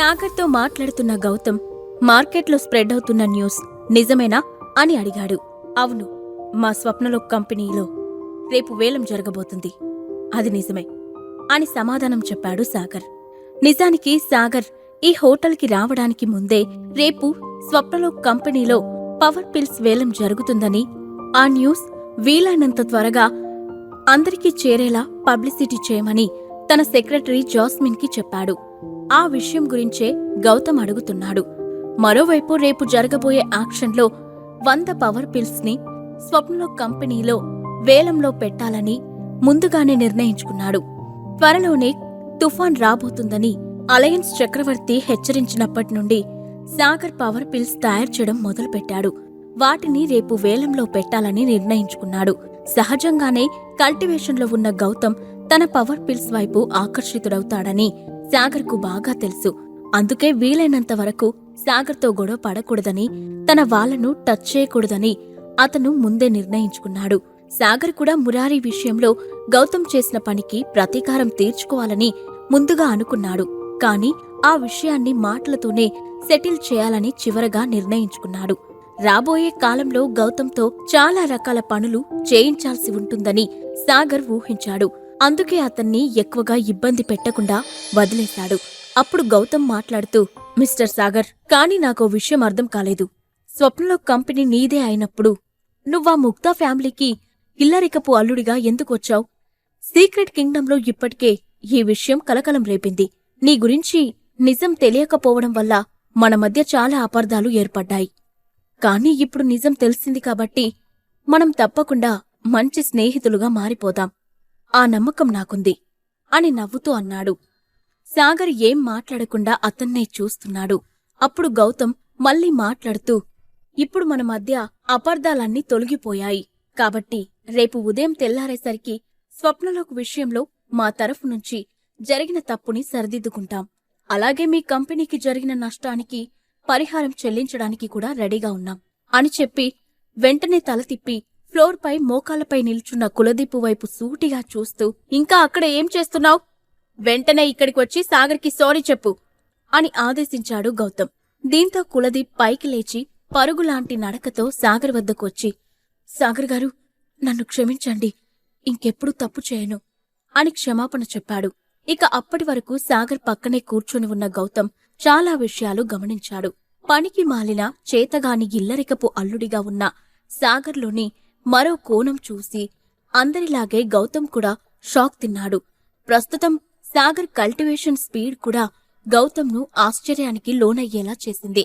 సాగర్తో మాట్లాడుతున్న గౌతమ్ మార్కెట్లో స్ప్రెడ్ అవుతున్న న్యూస్ నిజమేనా అని అడిగాడు. అవును మా స్వప్నలో కంపెనీలో రేపు వేలం జరగబోతుంది. అది నిజమే అని సమాధానం చెప్పాడు సాగర్. నిజానికి సాగర్ ఈ హోటల్కి రావడానికి ముందే రేపు స్వప్నలో కంపెనీలో పవర్ పిల్స్ వేలం జరుగుతుందని ఆ న్యూస్ వీలైనంత త్వరగా అందరికీ చేరేలా పబ్లిసిటీ చేయమని తన సెక్రటరీ జాస్మిన్కి చెప్పాడు. ఆ విషయం గురించే గౌతమ్ అడుగుతున్నాడు. మరోవైపు రేపు జరగబోయే యాక్షన్లో వంద పవర్ పిల్స్ని స్వప్నలో కంపెనీలో వేలంలో పెట్టాలని ముందుగానే నిర్ణయించుకున్నాడు. త్వరలోనే తుఫాన్ రాబోతుందని అలయన్స్ చక్రవర్తి హెచ్చరించినప్పటి నుండి సాగర్ పవర్ పిల్స్ తయారు చేయడం మొదలుపెట్టాడు. వాటిని రేపు వేలంలో పెట్టాలని నిర్ణయించుకున్నాడు. సహజంగానే కల్టివేషన్లో ఉన్న గౌతమ్ తన పవర్ పిల్స్ వైపు ఆకర్షితుడవుతాడని సాగర్కు బాగా తెలుసు. అందుకే వీలైనంత వరకు సాగర్తో గొడవ పడకూడదని తన వాళ్ళను టచ్ చేయకూడదని అతను ముందే నిర్ణయించుకున్నాడు. సాగర్ కూడా మురారి విషయంలో గౌతమ్ చేసిన పనికి ప్రతీకారం తీర్చుకోవాలని ముందుగా అనుకున్నాడు. కాని ఆ విషయాన్ని మాటలతోనే సెటిల్ చేయాలని చివరగా నిర్ణయించుకున్నాడు. రాబోయే కాలంలో గౌతమ్తో చాలా రకాల పనులు చేయించాల్సి ఉంటుందని సాగర్ ఊహించాడు. అందుకే అతన్ని ఎక్కువగా ఇబ్బంది పెట్టకుండా వదిలేశాడు. అప్పుడు గౌతమ్ మాట్లాడుతూ మిస్టర్ సాగర్ కాని నాకో విషయం అర్థం కాలేదు. స్వప్నలో కంపెనీ నీదే అయినప్పుడు నువ్వా ముక్తా ఫ్యామిలీకి ఇల్లరికపు అల్లుడిగా ఎందుకొచ్చావు సీక్రెట్ కింగ్డంలో ఇప్పటికే ఈ విషయం కలకలం రేపింది. నీ గురించి నిజం తెలియకపోవడం వల్ల మన మధ్య చాలా అపార్థాలు ఏర్పడ్డాయి. కానీ ఇప్పుడు నిజం తెలిసింది కాబట్టి మనం తప్పకుండా మంచి స్నేహితులుగా మారిపోదాం. ఆ నమ్మకం నాకుంది అని నవ్వుతూ అన్నాడు. సాగర్ ఏం మాట్లాడకుండా అతన్నే చూస్తున్నాడు. అప్పుడు గౌతమ్ మళ్ళీ మాట్లాడుతూ ఇప్పుడు మన మధ్య అపార్థాలన్నీ తొలగిపోయాయి. కాబట్టి రేపు ఉదయం తెల్లారేసరికి స్వప్నలోక విషయంలో మా తరఫు నుంచి జరిగిన తప్పుని సరిదిద్దుకుంటాం. అలాగే మీ కంపెనీకి జరిగిన నష్టానికి పరిహారం చెల్లించడానికి కూడా రెడీగా ఉన్నాం అని చెప్పి వెంటనే తల తిప్పి ఫ్లోర్పై మోకాలపై నిల్చున్న కులదీపు వైపు సూటిగా చూస్తూ ఇంకా అక్కడ ఏం చేస్తున్నావు? వెంటనే ఇక్కడికి వచ్చి సాగర్కి సారీ చెప్పు అని ఆదేశించాడు గౌతమ్. దీంతో కులదీప్ పైకి లేచి పరుగులాంటి నడకతో సాగర్ వద్దకు వచ్చి సాగర్ గారు నన్ను క్షమించండి. ఇంకెప్పుడు తప్పు చేయను అని క్షమాపణ చెప్పాడు. ఇక అప్పటి వరకు సాగర్ పక్కనే కూర్చొని ఉన్న గౌతమ్ చాలా విషయాలు గమనించాడు. పనికి మాలిన చేతగాని ఇల్లరికపు అల్లుడిగా ఉన్న సాగర్లోని మరో కోణం చూసి అందరిలాగే గౌతమ్ కూడా షాక్ తిన్నాడు. ప్రస్తుతం సాగర్ కల్టివేషన్ స్పీడ్ కూడా గౌతమ్ను ఆశ్చర్యానికి లోనయ్యేలా చేసింది.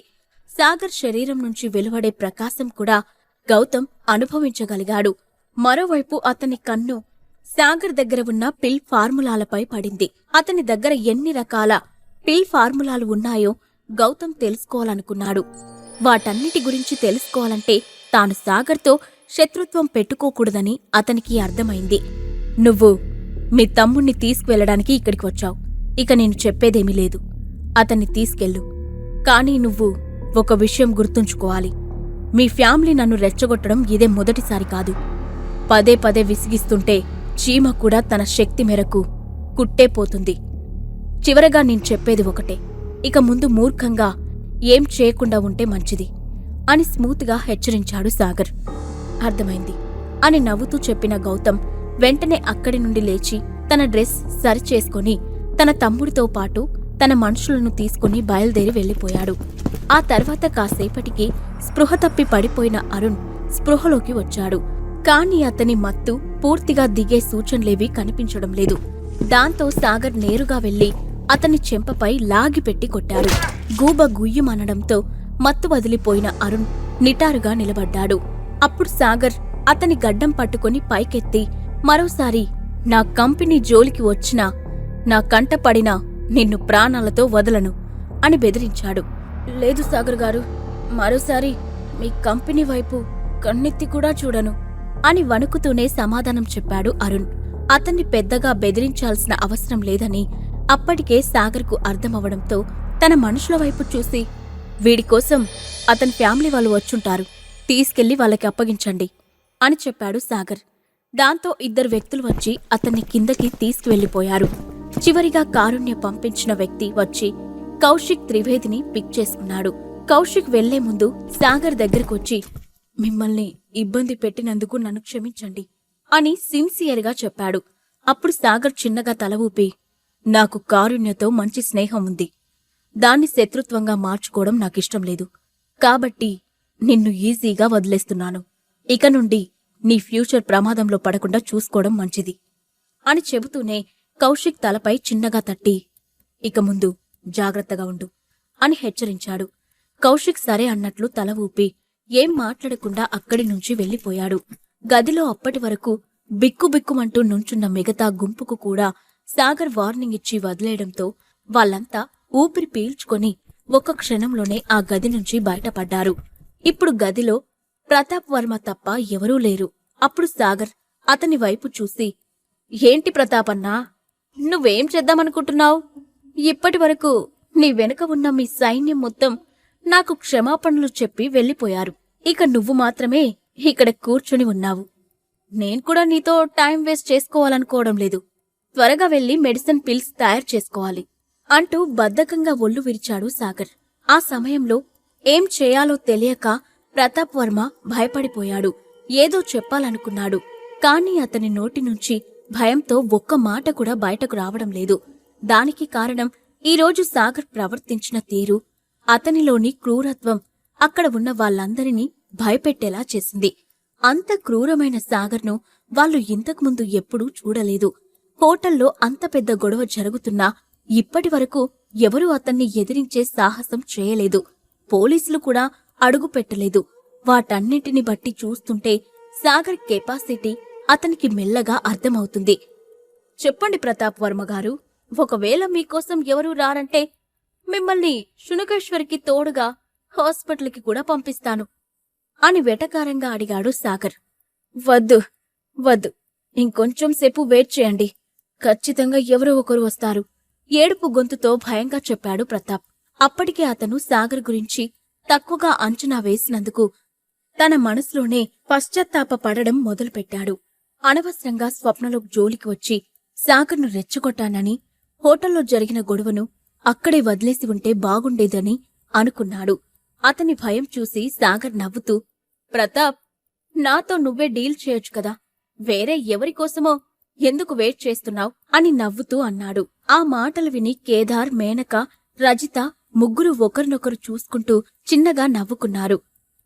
సాగర్ శరీరం నుంచి వెలువడే ప్రకాశం కూడా గౌతమ్ అనుభవించగలిగాడు. మరోవైపు అతని కన్ను సాగర్ దగ్గర ఉన్న పిల్ ఫార్ములాలపై పడింది. అతని దగ్గర ఎన్ని రకాల పిల్ ఫార్ములాలు ఉన్నాయో గౌతమ్ తెలుసుకోవాలనుకున్నాడు. వాటన్నిటి గురించి తెలుసుకోవాలంటే తాను సాగర్తో శత్రుత్వం పెట్టుకోకూడదని అతనికి అర్థమైంది. నువ్వు మీ తమ్ముణ్ణి తీసుకువెళ్ళడానికి ఇక్కడికి వచ్చావు. ఇక నేను చెప్పేదేమీ లేదు. అతన్ని తీసుకెళ్ళు. కానీ నువ్వు ఒక విషయం గుర్తుంచుకోవాలి. మీ ఫ్యామిలీ నన్ను రెచ్చగొట్టడం ఇదే మొదటిసారి కాదు. పదే పదే విసిగిస్తుంటే చీమ కూడా తన శక్తి మేరకు కుట్టే పోతుంది. చివరగా నేను చెప్పేది ఒకటే. ఇక ముందు మూర్ఖంగా ఏం చేయకుండా ఉంటే మంచిది అని స్మూత్గా హెచ్చరించాడు సాగర్. అర్థమైంది అని నవ్వుతూ చెప్పిన గౌతమ్ వెంటనే అక్కడి నుండి లేచి తన డ్రెస్ సరిచేసుకొని తన తమ్ముడితో పాటు తన మనుషులను తీసుకుని బయలుదేరి వెళ్ళిపోయాడు. ఆ తర్వాత కాసేపటికి స్పృహ తప్పి పడిపోయిన అరుణ్ స్పృహలోకి వచ్చాడు. కాని అతని మత్తు పూర్తిగా దిగే సూచనలేవీ కనిపించడం లేదు. దాంతో సాగర్ నేరుగా వెళ్ళి అతని చెంపపై లాగిపెట్టి కొట్టాడు. గూబ గుయ్యుమనడంతో మత్తు వదిలిపోయిన అరుణ్ నిటారుగా నిలబడ్డాడు. అప్పుడు సాగర్ అతని గడ్డం పట్టుకొని పైకెత్తి మరోసారి నా కంపెనీ జోలికి వచ్చినా నా కంటపడినా నిన్ను ప్రాణాలతో వదలను అని బెదిరించాడు. లేదు సాగర్ గారు మరోసారి మీ కంపెనీ వైపు కన్నెత్తి కూడా చూడను అని వణుకుతూనే సమాధానం చెప్పాడు అరుణ్. అతన్ని పెద్దగా బెదిరించాల్సిన అవసరం లేదని అప్పటికే సాగర్కు అర్థమవడంతో తన మనుషుల వైపు చూసి వీడి కోసం అతని ఫ్యామిలీ వాళ్ళు వచ్చుంటారు. తీసుకెళ్ళి వాళ్ళకి అప్పగించండి అని చెప్పాడు సాగర్. దాంతో ఇద్దరు వ్యక్తులు వచ్చి అతన్ని కిందకి తీసుకువెళ్ళిపోయారు చివరిగా కారుణ్య పంపించిన వ్యక్తి వచ్చి కౌశిక్ త్రివేదిని పిక్ చేసుకున్నాడు. కౌశిక్ వెళ్ళే ముందు సాగర్ దగ్గరకొచ్చి మిమ్మల్ని ఇబ్బంది పెట్టినందుకు నన్ను క్షమించండి అని సిన్సియర్గా చెప్పాడు. అప్పుడు సాగర్ చిన్నగా తల ఊపి నాకు కారుణ్యతో మంచి స్నేహం ఉంది. దాన్ని శత్రుత్వంగా మార్చుకోవడం నాకిష్టం లేదు. కాబట్టి నిన్ను ఈజీగా వదిలేస్తున్నాను. ఇక నుండి నీ ఫ్యూచర్ ప్రమాదంలో పడకుండా చూసుకోవడం మంచిది. అని చెబుతూనే కౌశిక్ తలపై చిన్నగా తట్టి ఇక ముందు జాగ్రత్తగా ఉండు అని హెచ్చరించాడు. కౌశిక్ సరే అన్నట్లు తల ఊపి ఏం మాట్లాడకుండా అక్కడి నుంచి వెళ్ళిపోయాడు గదిలో అప్పటి వరకు బిక్కుబిక్కుమంటూ నుంచున్న మిగతా గుంపుకు కూడా సాగర్ వార్నింగ్ ఇచ్చి వదిలేయడంతో వాళ్ళంతా ఊపిరి పీల్చుకొని ఒక్క క్షణంలోనే ఆ గది నుంచి బయటపడ్డారు. ఇప్పుడు గదిలో ప్రతాప్ వర్మ తప్ప ఎవరూ లేరు. అప్పుడు సాగర్ అతని వైపు చూసి ఏంటి ప్రతాపన్నా నువ్వేం చేద్దామనుకుంటున్నావు? ఇప్పటి వరకు నీ వెనుక ఉన్న మీ సైన్యం మొత్తం నాకు క్షమాపణలు చెప్పి వెళ్ళిపోయారు. ఇక నువ్వు మాత్రమే ఇక్కడ కూర్చుని ఉన్నావు. నేను కూడా నీతో టైం వేస్ట్ చేసుకోవాలనుకోవడం లేదు. త్వరగా వెళ్ళి మెడిసిన్ పిల్స్ తయారు చేసుకోవాలి అంటూ బద్ధకంగా ఒళ్ళు విరిచాడు సాగర్. ఆ సమయంలో ఏం చేయాలో తెలియక ప్రతాప్ వర్మ భయపడిపోయాడు. ఏదో చెప్పాలనుకున్నాడు. కాని అతని నోటి నుంచి భయంతో ఒక్క మాట కూడా బయటకు రావడం లేదు. దానికి కారణం ఈరోజు సాగర్ ప్రవర్తించిన తీరు. అతనిలోని క్రూరత్వం అక్కడ ఉన్న వాళ్ళందరినీ భయపెట్టేలా చేసింది. అంత క్రూరమైన సాగర్ను వాళ్ళు ఇంతకుముందు ఎప్పుడూ చూడలేదు. హోటల్లో అంత పెద్ద గొడవ జరుగుతున్నా ఇప్పటి వరకు ఎవరూ అతన్ని ఎదిరించే సాహసం చేయలేదు. పోలీసులు కూడా అడుగు పెట్టలేదు. వాటన్నిటిని బట్టి చూస్తుంటే సాగర్ కెపాసిటీ అతనికి మెల్లగా అర్థమవుతుంది. చెప్పండి ప్రతాప్ వర్మ గారు ఒకవేళ మీకోసం ఎవరూ రారంటే మిమ్మల్ని శునకేశ్వరికి తోడుగా హాస్పిటల్కి కూడా పంపిస్తాను అని వెటకారంగా అడిగాడు సాగర్. వద్దు వద్దు ఇంకొంచెం సేపు వెయిట్ చేయండి. ఖచ్చితంగా ఎవరో ఒకరు వస్తారు ఏడుపు గొంతుతో భయంగా చెప్పాడు ప్రతాప్. అప్పటికే అతను సాగర్ గురించి తక్కువగా అంచనా వేసినందుకు తన మనసులోనే పశ్చాత్తాప పడడం మొదలుపెట్టాడు. అనవసరంగా స్వప్నలో జోలికి వచ్చి సాగర్ను రెచ్చగొట్టానని హోటల్లో జరిగిన గొడవను అక్కడే వదిలేసి ఉంటే బాగుండేదని అనుకున్నాడు. అతని భయం చూసి సాగర్ నవ్వుతూ ప్రతాప్ నాతో నువ్వే డీల్ చేయొచ్చు కదా. వేరే ఎవరికోసమో ఎందుకు వెయిట్ చేస్తున్నావ్? అని నవ్వుతూ అన్నాడు. ఆ మాటలు విని కేదార్ మేనక రజిత ముగ్గురు ఒకరినొకరు చూసుకుంటూ చిన్నగా నవ్వుకున్నారు.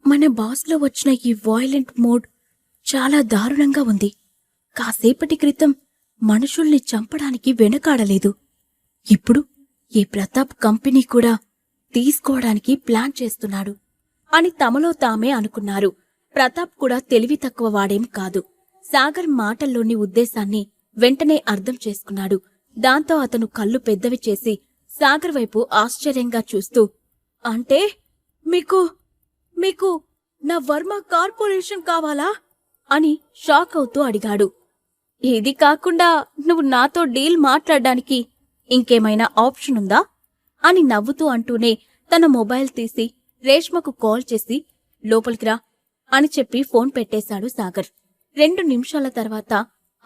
మన బాస్లో వచ్చిన ఈ వాయిలెంట్ మోడ్ చాలా దారుణంగా ఉంది. కాసేపటి క్రితం మనుషుల్ని చంపడానికి వెనకాడలేదు. ఇప్పుడు ఈ ప్రతాప్ కంపెనీ కూడా తీసుకోవడానికి ప్లాన్ చేస్తున్నాడు అని తమలో తామే అనుకున్నారు. ప్రతాప్ కూడా తెలివి తక్కువ వాడేం కాదు. సాగర్ మాటల్లోని ఉద్దేశాన్ని వెంటనే అర్థం చేసుకున్నాడు. దాంతో అతను కళ్ళు పెద్దవి చేసి సాగర్ వైపు ఆశ్చర్యంగా చూస్తూ అంటే మీకు మీకు నా వర్మ కార్పొరేషన్ కావాలా? అని షాక్ అవుతూ అడిగాడు. ఇది కాకుండా నువ్వు నాతో డీల్ మాట్లాడడానికి ఇంకేమైనా ఆప్షన్ ఉందా? అని నవ్వుతూ అంటూనే తన మొబైల్ తీసి రేష్మకు కాల్ చేసి లోపలికి రా అని చెప్పి ఫోన్ పెట్టేశాడు సాగర్. రెండు నిమిషాల తర్వాత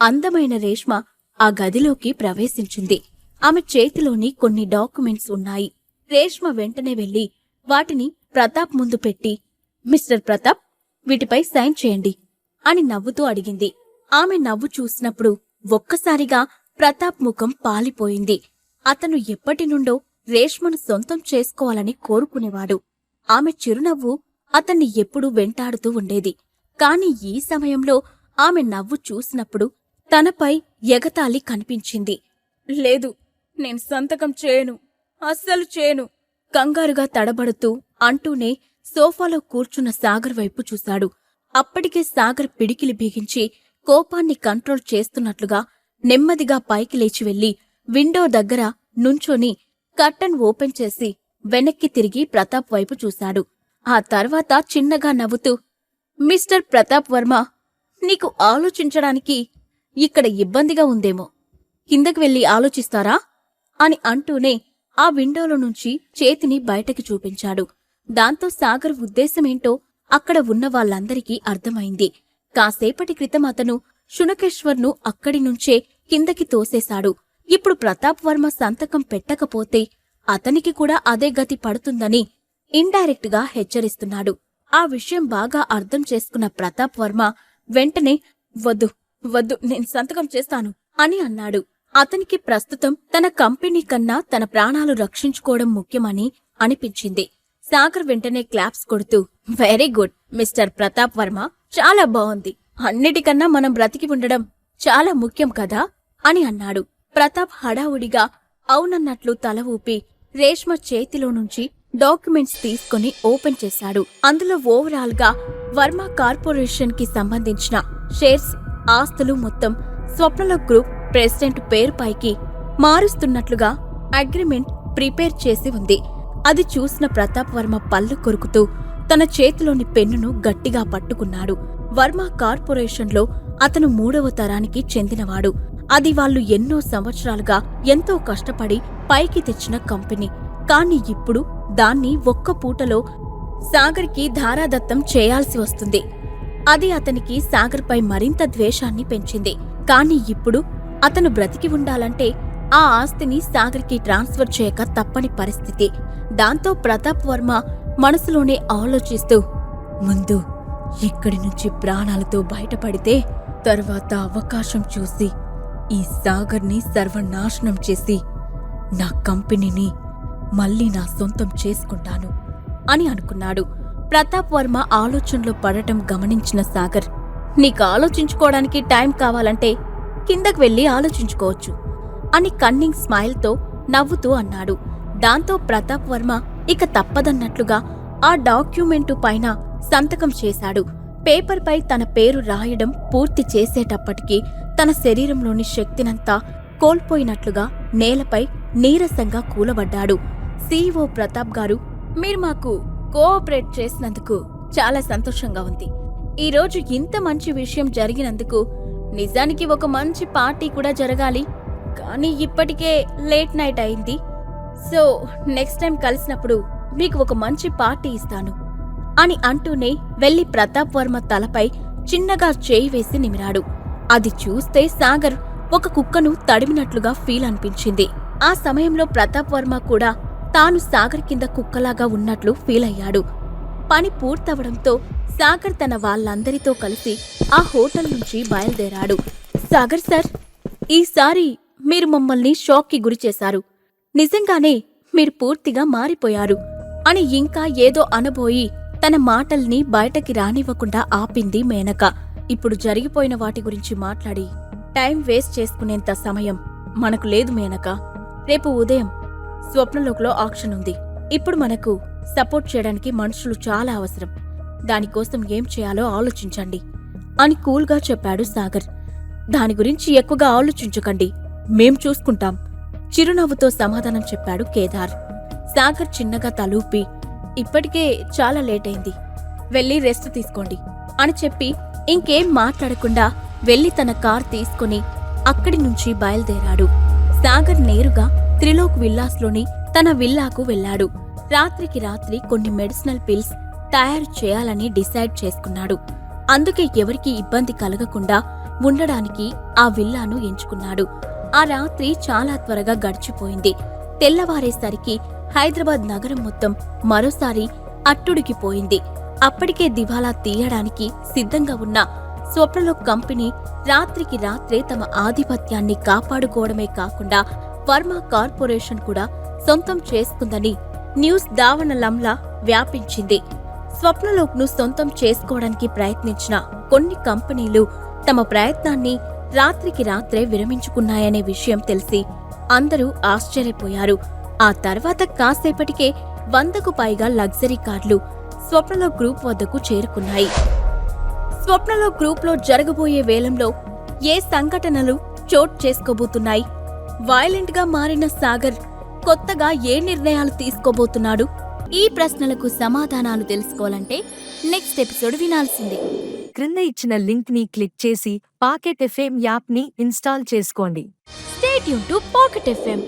అందమైన రేష్మ ఆ గదిలోకి ప్రవేశించింది. ఆమె చేతిలోని కొన్ని డాక్యుమెంట్స్ ఉన్నాయి. రేష్మ వెంటనే వెళ్ళి వాటిని ప్రతాప్ ముందు పెట్టి మిస్టర్ ప్రతాప్ వీటిపై సైన్ చేయండి అని నవ్వుతూ అడిగింది. ఆమె నవ్వు చూసినప్పుడు ఒక్కసారిగా ప్రతాప్ ముఖం పాలిపోయింది. అతను ఎప్పటి నుండో రేష్మను సొంతం చేసుకోవాలని కోరుకునేవాడు. ఆమె చిరునవ్వు అతన్ని ఎప్పుడూ వెంటాడుతూ ఉండేది. కాని ఈ సమయంలో ఆమె నవ్వు చూసినప్పుడు తనపై ఎగతాళి కనిపించింది. లేదు నేను సంతకం చేయను అస్సలు చేయను కంగారుగా తడబడుతూ అంటూనే సోఫాలో కూర్చున్న సాగర్ వైపు చూశాడు. అప్పటికే సాగర్ పిడికిలి బిగించి కోపాన్ని కంట్రోల్ చేస్తున్నట్లుగా నెమ్మదిగా పైకి లేచి వెళ్ళి విండో దగ్గర నుంచొని కర్టన్ ఓపెన్ చేసి వెనక్కి తిరిగి ప్రతాప్ వైపు చూశాడు. ఆ తర్వాత చిన్నగా నవ్వుతూ మిస్టర్ ప్రతాప్ వర్మ నీకు ఆలోచించడానికి ఇక్కడ ఇబ్బందిగా ఉందేమో. కిందకి వెళ్ళి ఆలోచిస్తారా? అని అంటూనే ఆ విండోలో నుంచి చేతిని బయటకి చూపించాడు. దాంతో సాగర్ ఉద్దేశమేంటో అక్కడ ఉన్న వాళ్ళందరికీ అర్థమైంది. కాసేపటి క్రితం అతను శునకేశ్వర్ను అక్కడి నుంచే కిందకి తోసేశాడు. ఇప్పుడు ప్రతాప్ వర్మ సంతకం పెట్టకపోతే అతనికి కూడా అదే గతి పడుతుందని ఇండైరెక్ట్గా హెచ్చరిస్తున్నాడు. ఆ విషయం బాగా అర్థం చేసుకున్న ప్రతాప్ వర్మ వెంటనే వద్దు వద్దు నేను సంతకం చేస్తాను అని అన్నాడు. అతనికి ప్రస్తుతం తన కంపెనీ కన్నా తన ప్రాణాలు రక్షించుకోవడం ముఖ్యమని అనిపించింది. సాగర్ వెంటనే క్లాప్స్ కొడుతూ very good mister Pratap Varma చాలా బాగుంది అన్నిటికన్నా మనం బ్రతికి ఉండడం చాలా ముఖ్యం కదా? అని అన్నాడు. ప్రతాప్ హడావుడిగా అవునన్నట్లు తల ఊపి రేష్మ చేతిలో నుంచి డాక్యుమెంట్స్ తీసుకుని ఓపెన్ చేశాడు. అందులో ఓవరాల్గా వర్మ కార్పొరేషన్కి సంబంధించిన షేర్స్ ఆస్తులు మొత్తం స్వప్నల గ్రూప్ ప్రెసిడెంట్ పేరుపైకి మారుస్తున్నట్లుగా అగ్రిమెంట్ ప్రిపేర్ చేసి ఉంది. అది చూసిన ప్రతాప్ వర్మ పళ్ళు కొరుకుతూ తన చేతిలోని పెన్నును గట్టిగా పట్టుకున్నాడు. వర్మ కార్పొరేషన్లో అతను మూడవ తరానికి చెందినవాడు. అది వాళ్ళు ఎన్నో సంవత్సరాలుగా ఎంతో కష్టపడి పైకి తెచ్చిన కంపెనీ. కాని ఇప్పుడు దాన్ని ఒక్క పూటలో సాగర్కి ధారాదత్తం చేయాల్సి వస్తుంది. అది అతనికి సాగర్పై మరింత ద్వేషాన్ని పెంచింది. కాని ఇప్పుడు అతను బ్రతికి ఉండాలంటే ఆ ఆస్తిని సాగర్కి ట్రాన్స్ఫర్ చేయక తప్పని పరిస్థితి. దాంతో ప్రతాప్ వర్మ మనసులోనే ఆలోచిస్తూ ముందు ఇక్కడి నుంచి ప్రాణాలతో బయటపడితే తర్వాత అవకాశం చూసి ఈ సాగర్ని సర్వనాశనం చేసి నా కంపెనీని మళ్ళీ నా సొంతం చేసుకుంటాను అని అనుకున్నాడు. ప్రతాప్ వర్మ ఆలోచనలో పడటం గమనించిన సాగర్ నీకు ఆలోచించుకోవడానికి టైం కావాలంటే కిందకు వెళ్ళి ఆలోచించుకోవచ్చు అని కన్నింగ్ స్మైల్తో నవ్వుతూ అన్నాడు. దాంతో ప్రతాప్ వర్మ ఇక తప్పదన్నట్లుగా ఆ డాక్యుమెంటు పైన సంతకం చేశాడు. పేపర్పై తన పేరు రాయడం పూర్తి చేసేటప్పటికీ తన శరీరంలోని శక్తినంతా కోల్పోయినట్లుగా నేలపై నీరసంగా కూలబడ్డాడు. సీఈఓ ప్రతాప్ గారు మీరు మాకు కోఆపరేట్ చేసినందుకు చాలా సంతోషంగా ఉంది. ఈరోజు ఇంత మంచి విషయం జరిగినందుకు నిజానికి ఒక మంచి పార్టీ కూడా జరగాలి కానీ ఇప్పటికే లేట్ నైట్ అయింది. సో నెక్స్ట్ టైం కలిసినప్పుడు మీకు ఒక మంచి పార్టీ ఇస్తాను అని అంటూనే వెళ్ళి ప్రతాప్ వర్మ తలపై చిన్నగా చేయి వేసి నిమిరాడు. అది చూస్తే సాగర్ ఒక కుక్కను తడిమినట్లుగా ఫీల్ అనిపించింది. ఆ సమయంలో ప్రతాప్ వర్మ కూడా తాను సాగర్ కింద కుక్కలాగా ఉన్నట్లు ఫీల్ అయ్యాడు. పని పూర్తవడంతో సాగర్ తన వాళ్ళందరితో కలిసి ఆ హోటల్ నుంచి బయలుదేరాడు. సాగర్ సార్ ఈసారి మీరు మమ్మల్ని షాక్కి గురిచేశారు నిజంగానే మీరు పూర్తిగా మారిపోయారు. అని ఇంకా ఏదో అనబోయి తన మాటల్ని బయటకి రానివ్వకుండా ఆపింది మేనక. ఇప్పుడు జరిగిపోయిన వాటి గురించి మాట్లాడి టైం వేస్ట్ చేసుకునేంత సమయం మనకు లేదు మేనక. రేపు ఉదయం స్వప్నలోకలో ఆక్షన్ ఉంది ఇప్పుడు మనకు సపోర్ట్ చేయడానికి మనుషులు చాలా అవసరం. దానికోసం ఏం చేయాలో ఆలోచించండి. అని కూల్గా చెప్పాడు సాగర్. దాని గురించి ఎక్కువగా ఆలోచించకండి. మేం చూసుకుంటాం. చిరునవ్వుతో సమాధానం చెప్పాడు కేదార్. సాగర్ చిన్నగా తలూపి ఇప్పటికే చాలా లేట్ అయింది వెళ్ళి రెస్ట్ తీసుకోండి అని చెప్పి ఇంకేం మాట్లాడకుండా వెళ్ళి తన కార్ తీసుకుని అక్కడి నుంచి బయలుదేరాడు. సాగర్ నేరుగా త్రిలోక్ విల్లాస్లోని తన విల్లాకు వెళ్ళాడు. రాత్రికి రాత్రి కొన్ని మెడిసినల్ పిల్స్ తయారు చేయాలని డిసైడ్ చేసుకున్నాడు. అందుకే ఎవరికీ ఇబ్బంది కలగకుండా ఉండడానికి ఆ విల్లాను ఎంచుకున్నాడు. ఆ రాత్రి చాలా త్వరగా గడిచిపోయింది. తెల్లవారేసరికి హైదరాబాద్ నగరం మొత్తం మరోసారి అట్టుడికిపోయింది. అప్పటికే దివాలా తీయడానికి సిద్ధంగా ఉన్న స్వప్నలో కంపెనీ రాత్రికి రాత్రే తమ ఆధిపత్యాన్ని కాపాడుకోవడమే కాకుండా వర్మ కార్పొరేషన్ కూడా సొంతం చేసుకుందని న్యూస్ దావనలంలా వ్యాపించింది. స్వప్నలోక్ను సొంతం చేసుకోవడానికి ప్రయత్నించిన కొన్ని కంపెనీలు తమ ప్రయత్నాన్ని రాత్రికి రాత్రే విరమించుకున్నాయనే విషయం తెలిసి అందరూ ఆశ్చర్యపోయారు. ఆ తర్వాత కాసేపటికే వందకు పైగా లగ్జరీ కార్లు స్వప్నలో గ్రూప్ వద్దకు చేరుకున్నాయి. స్వప్నలో గ్రూప్లో జరగబోయే వేలంలో ఏ సంఘటనలు చోటు చేసుకోబోతున్నాయి? వైలెంట్గా మారిన సాగర్ కొత్తగా ఏ నిర్ణయాలు తీసుకోబోతున్నాడు? ఈ ప్రశ్నలకు సమాధానాలు తెలుసుకోవాలంటే నెక్స్ట్ ఎపిసోడ్ వినాల్సిందే. క్రింద ఇచ్చిన లింక్ని క్లిక్ చేసి పాకెట్ ఎఫ్ఎం యాప్ని ఇన్స్టాల్ చేసుకోండి. స్టేట్ యూన్ టు పాకెట్ ఎఫ్ఎం